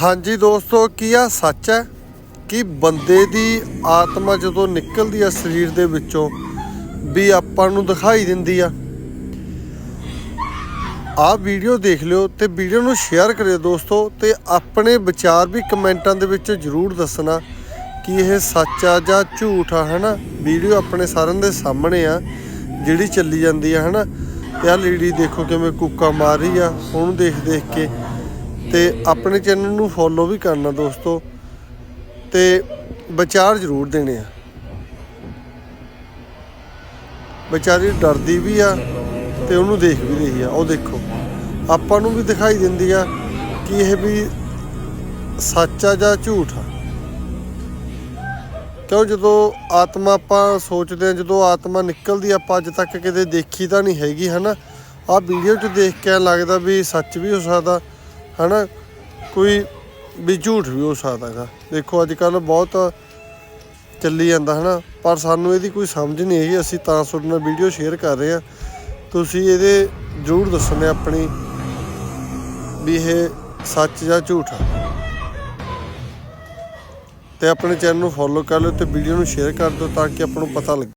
ਹਾਂਜੀ ਦੋਸਤੋ, ਕੀ ਆ? ਸੱਚ ਹੈ ਕਿ ਬੰਦੇ ਦੀ ਆਤਮਾ ਜਦੋਂ ਨਿਕਲਦੀ ਆ ਸਰੀਰ ਦੇ ਵਿੱਚੋਂ ਵੀ ਆਪਾਂ ਨੂੰ ਦਿਖਾਈ ਦਿੰਦੀ ਆ। ਆਹ ਵੀਡੀਓ ਦੇਖ ਲਿਓ ਤੇ ਵੀਡੀਓ ਨੂੰ ਸ਼ੇਅਰ ਕਰਿਓ ਦੋਸਤੋ ਤੇ ਆਪਣੇ ਵਿਚਾਰ ਵੀ ਕਮੈਂਟਾਂ ਦੇ ਵਿੱਚ ਜਰੂਰ ਦੱਸਣਾ ਕਿ ਇਹ ਸੱਚ ਆ ਜਾਂ ਝੂਠ ਆ, ਹਨਾ? ਵੀਡੀਓ ਆਪਣੇ ਸਾਰਿਆਂ ਦੇ ਸਾਹਮਣੇ ਆ, ਜਿਹੜੀ ਚੱਲੀ ਜਾਂਦੀ ਆ, ਹਨਾ? ਤੇ ਆਹ ਲੇਡੀ ਦੇਖੋ ਕਿਵੇਂ ਕੁੱਕਾ ਮਾਰ ਰਹੀ ਆ, ਉਹਨੂੰ ਦੇਖ ਦੇਖ ਕੇ ਤੇ ਆਪਣੇ ਚੈਨਲ ਨੂੰ ਫੋਲੋ ਵੀ ਕਰਨਾ ਦੋਸਤੋ ਤੇ ਵਿਚਾਰ ਜ਼ਰੂਰ ਦੇਣੇ ਆ। ਵਿਚਾਰੀ ਡਰਦੀ ਵੀ ਆ ਤੇ ਉਹਨੂੰ ਦੇਖ ਵੀ ਰਹੀ ਆ। ਉਹ ਦੇਖੋ, ਆਪਾਂ ਨੂੰ ਵੀ ਦਿਖਾਈ ਦਿੰਦੀ ਆ ਕਿ ਇਹ ਵੀ ਸੱਚ ਆ ਜਾਂ ਝੂਠ ਆ। ਕਿਉਂ ਜਦੋਂ ਆਤਮਾ ਆਪਾਂ ਸੋਚਦੇ ਆ, ਜਦੋਂ ਆਤਮਾ ਨਿਕਲਦੀ ਆਪਾਂ ਅੱਜ ਤੱਕ ਕਿਤੇ ਦੇਖੀ ਤਾਂ ਨਹੀਂ ਹੈਗੀ, ਹਨਾ? ਆਹ ਵੀਡੀਓ 'ਚ ਦੇਖ ਕੇ ਐਂ ਲੱਗਦਾ ਵੀ ਸੱਚ ਵੀ ਹੋ ਸਕਦਾ। ਹਨਾ? ਕੋਈ ਵੀ ਝੂਠ ਵੀ ਹੋ ਸਕਦਾ ਹੈਗਾ। ਦੇਖੋ ਅੱਜ ਕੱਲ ਬਹੁਤ ਚੱਲੀ ਜਾਂਦਾ ਹਨਾ। ਪਰ ਸਾਨੂੰ ਇਹਦੀ ਕੋਈ ਸਮਝ ਨਹੀਂ ਹੈਗੀ। ਅਸੀਂ ਤਾਂ ਤੁਹਾਡੇ ਨਾਲ ਵੀਡੀਓ ਸ਼ੇਅਰ ਕਰ ਰਹੇ ਆ ਤੁਸੀਂ ਇਹਦੇ ਜ਼ਰੂਰ ਦੱਸਣੇ ਆਪਣੀ ਵੀ ਇਹ ਸੱਚ ਜਾਂ ਝੂਠ। ਆ ਤੇ ਆਪਣੇ ਚੈਨਲ ਨੂੰ ਫੋਲੋ ਕਰ ਲਿਓ ਤੇ ਵੀਡੀਓ ਨੂੰ ਸ਼ੇਅਰ ਕਰ ਦਿਓ ਤਾਂ ਕਿ ਆਪਾਂ ਨੂੰ ਪਤਾ ਲੱਗੇ।